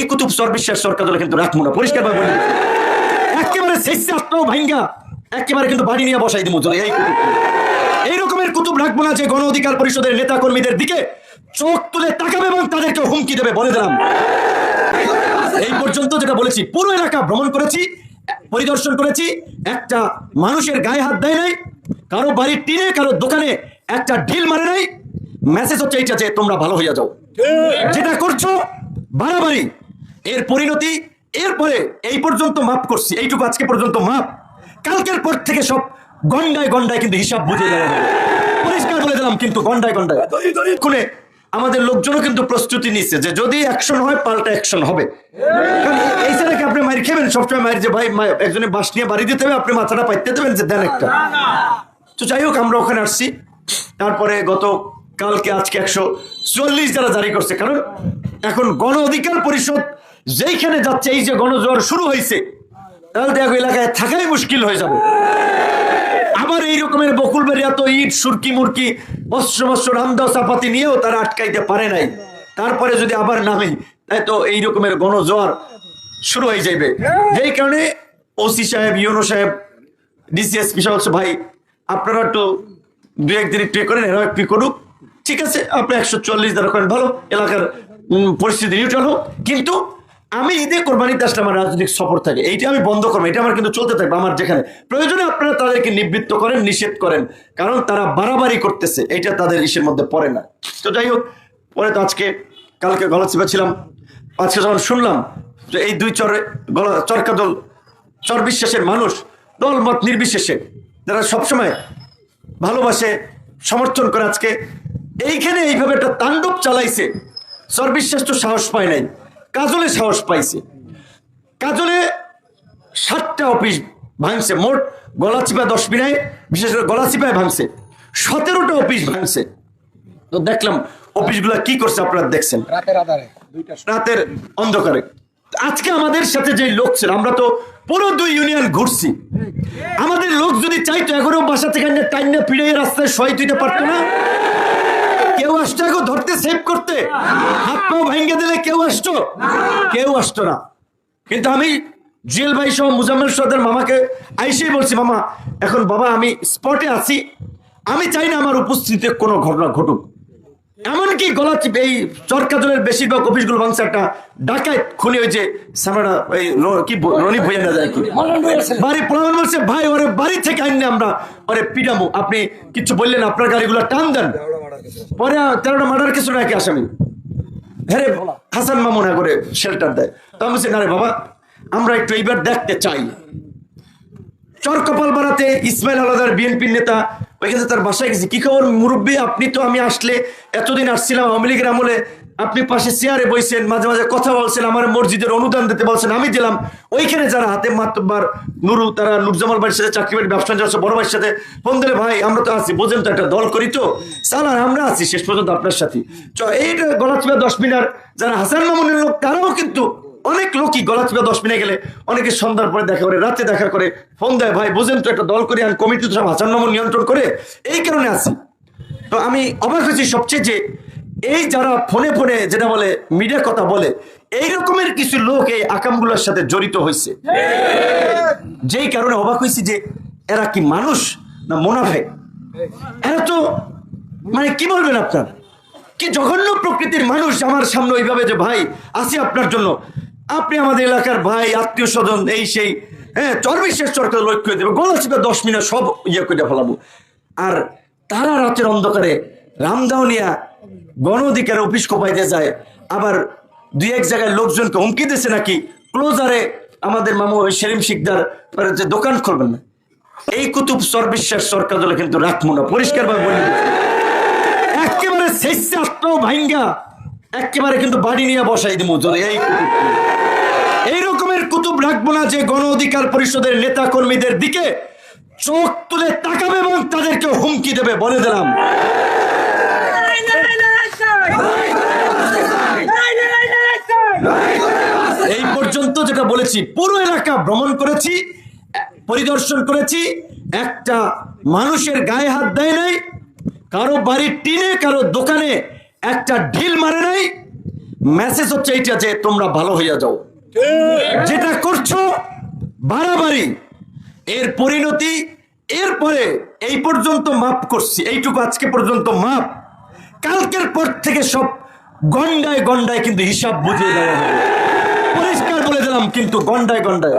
এই কুতুব সর্বিশ্বাস সরকার দলে কিন্তু রাখব না পরিষ্কার ভাবে বলে। একেবারে শেষে আত্মাও ভাঙ্গা একেবারে কিন্তু বাড়ি নিয়ে বসাই দিব এই কুতুব। এই রকমের কুতুব রাখব না যে গণ অধিকার পরিষদের নেতা কর্মীদের দিকে চোখ তুলে তাকাবে এবং তাদেরকে হুমকি দেবে বলে দিলাম। এই পর্যন্ত যেটা বলেছি পুরো এলাকা ভ্রমণ করেছি পরিদর্শন করেছি। একটা মানুষের গায়ে হাত দেয় নাই কারও বাড়ির টিনে কারও দোকানে একটা ঢিল মারে নাই। মেসেজ হচ্ছে এইটা যে তোমরা ভালো হইয়া যাও। যেটা করছ বাড়াবাড়ি। এর পরিণতি, এরপরে এই পর্যন্ত মাপ করছি, এইটুকু আজকে পর্যন্ত মাপ। কালকের পর থেকে সব গন্ডায় গন্ডায় কিন্তু হিসাব বুঝে দেওয়া পরিষ্কার বলে দিলাম কিন্তু গন্ডায় গন্ডায়। খুনে আমাদের লোকজনও কিন্তু প্রস্তুতি নিচ্ছে যে যদি অ্যাকশন হয়, পাল্টা অ্যাকশন হবে। এই আপনি মারি খেবেন? সবসময় মারি যে ভাই, মা- একজনে বাস নিয়ে বাড়ি দিতে হবে, আপনি মাথাটা পাইতে দেবেন যে দেন একটা। তো যাই হোক, আমরা ওখানে আসছি। তারপরে গত কালকে আজকে একশো চল্লিশ যারা জারি করছে, কারণ এখন গণ অধিকার পরিষদ যেইখানে যাচ্ছে, এই যে গণজোয়ার শুরু হয়েছে, তাহলে দেখো এলাকায় থাকাই মুশকিল হয়ে যাবে। আবার এই রকমের বকুল বেরিয়া তো ইট, সুরকি মুরকি অস্ত্র মস্ত্র রামদাও চাপাতি নিয়েও তারা আটকাইতে পারে নাই। তারপরে যদি আবার নামে তাই তো এই রকমের গণজোয়ার শুরু হয়ে যাবে যেই কারণে ওসি সাহেব, ইউনো সাহেব, ডিসিএসপি সাহেব ভাই, আপনারা একটু দু একদিন একটু করেন এরা একটু করুক। ঠিক আছে, আপনি একশো চল্লিশ দ্বারা করেন, ভালো। এলাকার পরিস্থিতি নিউট্রাল হোক। কিন্তু আমি ঈদে কোরবানিতে আসলে আমার রাজনৈতিক সফর থাকে। এইটা আমি বন্ধ করব, এটা আমার কিন্তু চলতে থাকবে আমার যেখানে। প্রয়োজনে আপনারা তাদেরকে নিবৃত্ত করেন, নিষেধ করেন। কারণ তারা বাড়াবাড়ি করতেছে এইটা তাদের ইসের মধ্যে পড়ে না। তো যাই হোক, পরে তো আজকে, কালকে গলা চিপা ছিলাম। আজকে যখন শুনলাম যে এই দুই চরে গলা, চরকা দল, চর বিশ্বাসের মানুষ দল মত নির্বিশেষে, যারা সবসময় ভালোবাসে, সমর্থন করে আজকে এইখানে এইভাবে একটা তাণ্ডব চালাইছে। সর্বিশ্বাস তো সাহস পায় নাই। কাজলে সাহস পাইছে। কাজলে সাতটা অফিস ভাঙছে। মোট গলাচিপা দশ বিনায় বিশেষ করে গলাচিপায় ভাঙছে। সতেরোটা অফিস ভাঙছে। তো দেখলাম অফিসগুলা কি করছে আপনারা দেখছেন? রাতের অন্ধকারে। আজকে আমাদের সাথে যে লোক ছিল আমরা তো পুরো দুই ইউনিয়ন ঘুরছি। আমাদের লোক যদি চাইতো এখনও বাসা থেকে টাইনা পিড়ে রাস্তায় শয় দিতে পারতো না। আসতো ধরতে সেভ করতে। হাত পাও ভেঙে দিলে কেউ আসতো? কেউ আসতো না। কিন্তু আমি জুয়েল ভাই সহ মুজাম্মেল সদের মামাকে আইসেই বলছি, মামা, এখন বাবা, আমি স্পটে আছি। আমি চাই না আমার উপস্থিতিতে কোনো ঘটনা ঘটুক। এমনকি গলা এই চরকাজলের বেশিরভাগ অফিসগুলো ভাঙছে একটা ডাকায় খুনি হয়েছে সামরা এই র- কি রনি ভইয়া না যায় কি বাড়ি পোলামান বলছে, ভাই, ওরে বাড়ি থেকে আইনে আমরা, ওরে পিডামো আপনি কিছু বললেন, আপনার গাড়িগুলো টান দেন। পরে তেরোটা মার্ডার কিছু নাকি আসামি হ্যাঁ হাসান হাসান মামুনা করে শেল্টার দেয়। তো আমি বলছি, না রে বাবা, আমরা একটু এইবার দেখতে চাই। চর কপাল বাড়াতে ইসমাইল আলাদার বিএনপির নেতা ওইখানে তার বাসায় গেছি, কি খবর মুরব্বী? আপনি তো আমি আসলে এতদিন আসছিলাম আওয়ামী লীগের আমলে আপনি পাশে চেয়ারে বইছেন, মাঝে মাঝে কথা বলছেন, আমার মসজিদের অনুদান দিতে বলছেন, আমি দিলাম। ওইখানে যারা হাতে মাতবার নুরু, তারা নুরজামাল বাড়ির সাথে চাকরি বাড়ির ব্যবসা যাচ্ছে বড় ভাইয়ের সাথে। দিলে, ভাই, আমরা তো আছি, বোঝেন তো একটা দল করি তো। সালার আমরা আছি, শেষ পর্যন্ত আপনার সাথে। এইটা গলাচিপা দশ মিনার যারা হাসান মামুনের লোক, তারাও কিন্তু অনেক লোকই গলা চিপে দশ মিনিট গেলে, অনেকে সন্ধ্যার পরে দেখা করে, রাতে দেখা করে, ফোন দেয়, ভাই, বোঝেন তো একটা দল করে, আর কমিটি তো সব হাসান মামুন নিয়ন্ত্রণ করে। এই কারণে আছি। তো আমি অবাক হয়েছি সবচেয়ে যে এই যারা ফোনে ফোনে যেটা বলে, মিডিয়া কথা বলে এই রকমের কিছু লোক এই আকামগুলোর সাথে জড়িত হয়েছে যেই কারণে অবাক হয়েছি যে, এরা কি মানুষ না মোনাফে? এরা তো মানে কি বলবেন আপনার? কি জঘন্য প্রকৃতির মানুষ আমার সামনে ওইভাবে যে, ভাই আসি আপনার জন্য। আপনি আমাদের এলাকার ভাই, আত্মীয় স্বজন, এই সেই হ্যাঁ চর্বিশেষ সরকার লক্ষ্য দেবে। গলা চিপে দশ মিনিট, সব ইয়ে করে ফেলাবো। আর তারা রাতের অন্ধকারে রামদাউনিয়া গণ অধিকার অফিস কোপাইতে যায়, আবার দুই এক জায়গায় লোকজনকে হুমকি দিয়েছে নাকি, ক্লোজারে আমাদের মামু সেলিম শিকদার যে দোকান করবেন না এই কুতুব সর্বিশ্বাস সরকার দলে কিন্তু রাখব না, পরিষ্কারভাবে বলে দিচ্ছি। একেবারে শেষে আত্মাও ভাঙ্গা একেবারে কিন্তু বাড়ি নিয়ে বসাই দিব এই কুতুব। এই রকমের কুতুব রাখব না যে গণ অধিকার পরিষদের নেতা কর্মীদের দিকে চোখ তুলে তাকাবে এবং তাদেরকে হুমকি দেবে বলে দিলাম এই পর্যন্ত যেটা বলেছি, পুরো এলাকা ভ্রমণ করেছি, পরিদর্শন করেছি। একটা মানুষের গায়ে হাত দেয় নাই, কারও বাড়ির টিনে, কারও দোকানে একটা ঢিল মারে নাই। মেসেজ হচ্ছে এইটা যে তোমরা ভালো হইয়া যাও। যেটা করছ, বাড়াবাড়ি। এর পরিণতি, এরপরে এই পর্যন্ত মাপ করছি, এইটুকু আজকে পর্যন্ত মাপ। কালকের পর থেকে সব গন্ডায় গন্ডায় কিন্তু হিসাব বুঝিয়ে দেওয়া পরিষ্কার বলে দিলাম, কিন্তু গন্ডায় গন্ডায়